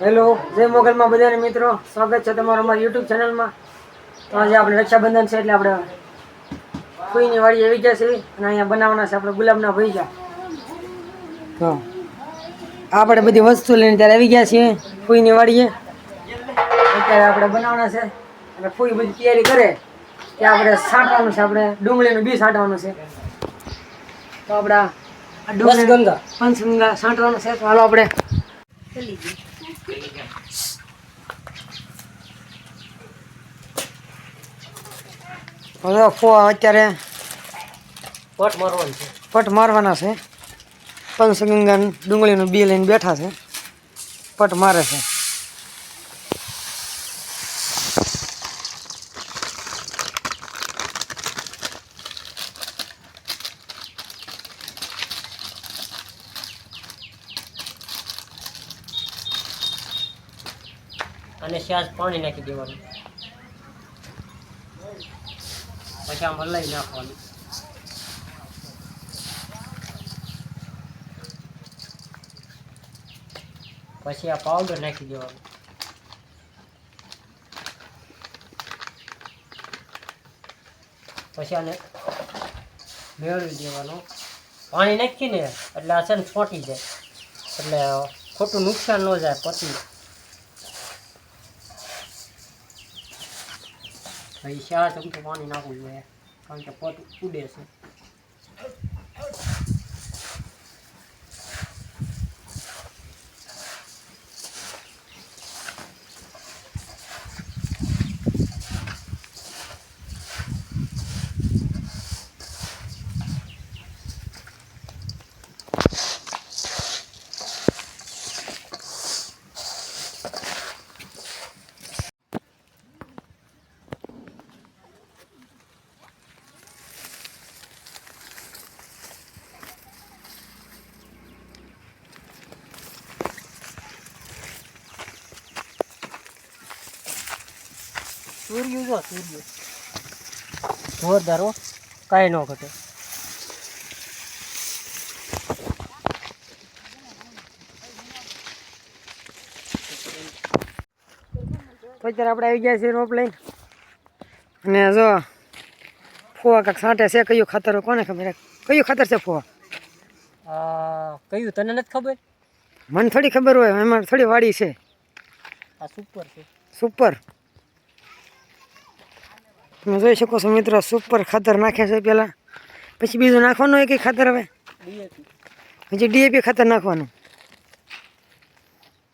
Hello જય મોગલમાં બધાને મિત્રો. સ્વાગત છે તમારું અમારા યુટ્યુબ ચેનલમાં તો આજે આપણે રક્ષાબંધન છે એટલે આપણે ફૂઈની વાડી આવી ગયા છે અને અહીંયા બનાવવાના છે આપણે ગુલાબના ભૈજા તો આપણે બધી વસ્તુ લઈને ત્યારે આવી ગયા છીએ ફૂઈની વાડીએ. અત્યારે આપણે બનાવવાના છે. અને ફૂઈ બધી તૈયારી કરે કે આપણે છાંટવાનું છે આપણે ડુંગળીનું બી છાંટવાનું છે. તો આપણા પંચગંગા પંચગંગા છાંટવાનું છે. તો હાલો આપણે. હવે ફો અત્યારે પટ મારવાનું છે. પટ મારવાના છે. પંચગંગા ડુંગળીનું બી લઈને બેઠા છે. પટ મારે છે. અને સ્યાજ પાણી નાખી દેવાનું. પછી આમ હલાવી નાખવાની. પછી આ પાવડર નાખી દેવાનું. પછી આને મેળવી દેવાનું. પાણી નાખીને એટલે આ છે ને છોટી જાય. એટલે ખોટું નુકસાન ન જાય, પતી ભાઈ ચાર ચમચો પાણી નાખવું જોઈએ કારણ કે પટ ઉડે છે. સૂર્ય જો સૂર્યું. જોરદાર હો કાંઈ ન ઘટે. પછી આપણે આવી ગયા છીએ રોપ લઈને. અને જો ફોવા કાંક છાંટે છે કયું ખાતર કોને ખબર? કયું ખાતર છે ફોવા? કયું તને નથી ખબર? મને થોડી ખબર હોય એમાં થોડી વાડી છે. આ સુપર છે. સુપર. તમે જોઈ શકો છો મિત્રો સુપર ખાતર નાખે છે પહેલાં પછી બીજું નાખવાનું હોય કે ખાતર હવે? પછી ડીએપી ખાતર નાખવાનું.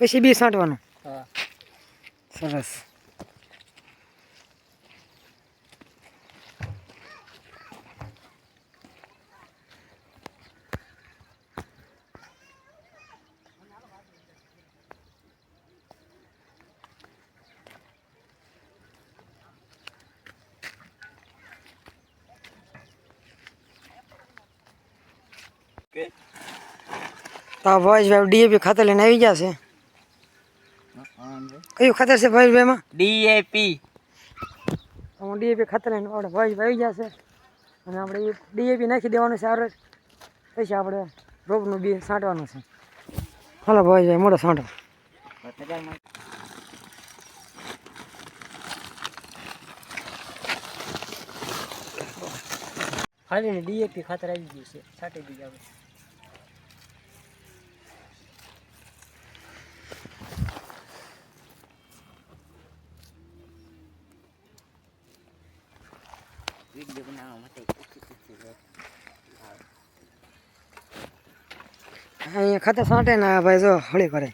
પછી બી છાંટવાનું સરસ. તો આ ભાઈ ડીએપી ખાતર લઈને આવી ગયા છે કયું ખાતર છે ભાઈ ભાઈમાં ડીએપી હું ડીએપી ખાતર લઈને આપણે ભાઈ આવી જશે અને આપણે એ ડીએપી નાખી દેવાનું છે આરે પછી આપણે રોપનું બી છાંટવાનું છે. હાલો ભાઈ ભાઈ મોટો છાંટો ખાલી ને ડીએપી ખાતર આવી ગયું છે છાંટી દીધી આપણે. અહીંયા ખાતર છાંટે ને આ ભાઈ જો હળી કરે.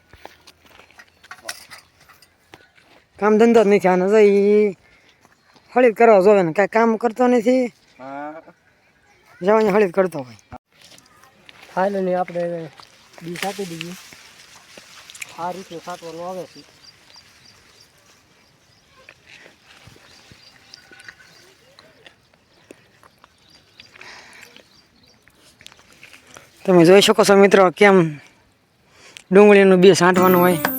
કામ ધંધો જ નથી આને જો એ હળી કરવા જોવે ને કાંઈ કામ કરતો નથી. જવાની હળી કરતો હોય. ને આપણે બી છાંટી દઈએ આ રીતે છાંટવાનું આવે છે. તમે જોઈ શકો છો મિત્રો કેમ ડુંગળીનું બી છાંટવાનું હોય.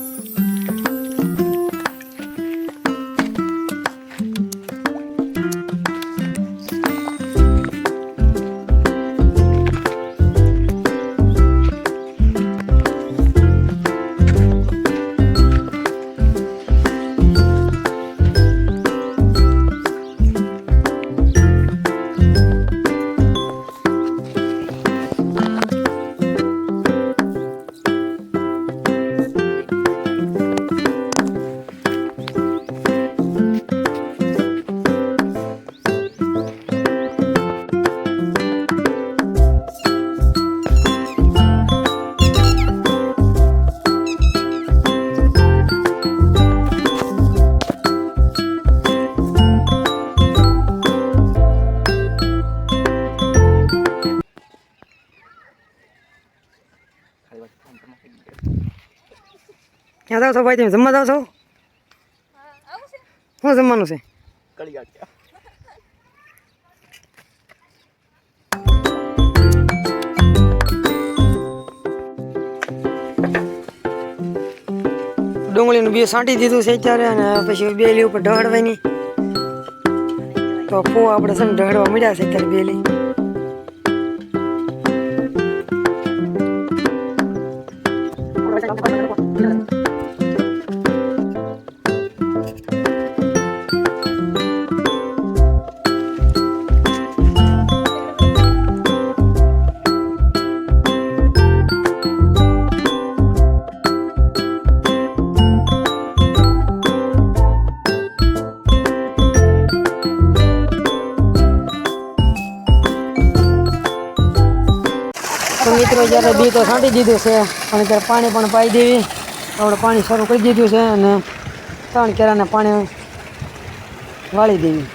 ક્યાં જાવ છો ભાઈ, તમે જમવા જાવ છો? શું જમવાનું છે? ડુંગળીનું બી સાંટી દીધું છે અત્યારે અને પછી બેલી ઉપર ઢહડવાની તો પો આપણે છે ને ઢહડવા મળ્યા છે અત્યારે બેલી. તો જ્યારે બી તો છાંટી દીધું છે, અને ત્યારે પાણી પણ પાઈ દેવી. આપણે પાણી શરૂ કરી દીધું છે અને ત્રણ કેરાને પાણી વાળી દેવી.